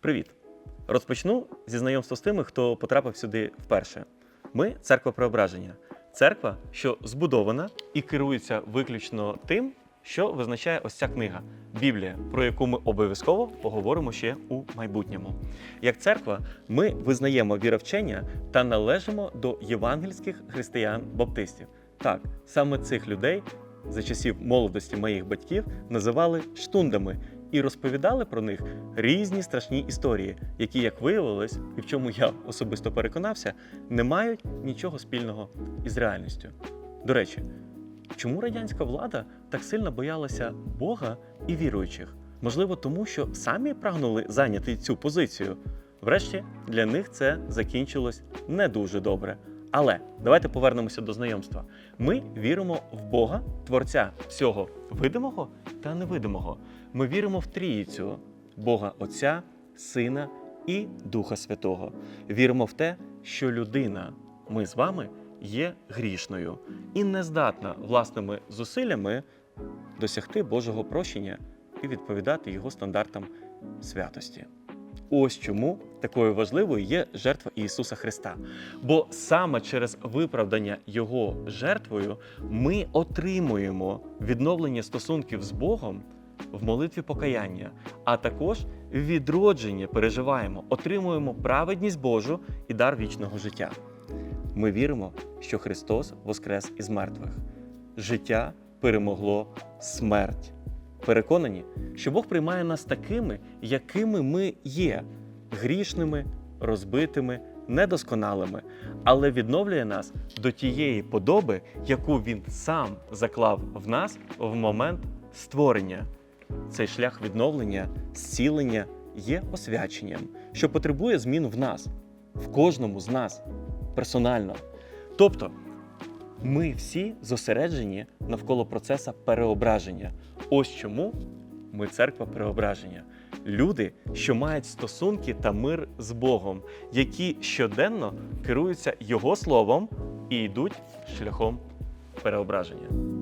Привіт! Розпочну зі знайомства з тими, хто потрапив сюди вперше. Ми церква преображення. Церква, що збудована і керується виключно тим, що визначає ось ця книга Біблія, про яку ми обов'язково поговоримо ще у майбутньому. Як церква, ми визнаємо віровчення та належимо до євангельських християн-баптистів. Так, саме цих людей за часів молодості моїх батьків називали штундами і розповідали про них різні страшні історії, які, як виявилось, і в чому я особисто переконався, не мають нічого спільного із реальністю. До речі, чому радянська влада так сильно боялася Бога і віруючих? Можливо, тому що самі прагнули зайняти цю позицію. Врешті для них це закінчилось не дуже добре. Але давайте повернемося до знайомства. Ми віримо в Бога, Творця всього видимого та невидимого. Ми віримо в Трійцю Бога Отця, Сина і Духа Святого. Віримо в те, що людина, ми з вами, є грішною і не здатна власними зусиллями досягти Божого прощення і відповідати його стандартам святості. Ось чому такою важливою є жертва Ісуса Христа. Бо саме через виправдання Його жертвою ми отримуємо відновлення стосунків з Богом в молитві покаяння, а також відродження переживаємо, отримуємо праведність Божу і дар вічного життя. Ми віримо, що Христос воскрес із мертвих. Життя перемогло смерть. Переконані, що Бог приймає нас такими, якими ми є, грішними, розбитими, недосконалими, але відновлює нас до тієї подоби, яку Він сам заклав в нас в момент створення. Цей шлях відновлення, зцілення є освяченням, що потребує змін в нас, в кожному з нас персонально. Тобто, ми всі зосереджені навколо процеса переображення. Ось чому ми церква переображення. Люди, що мають стосунки та мир з Богом, які щоденно керуються Його словом і йдуть шляхом переображення.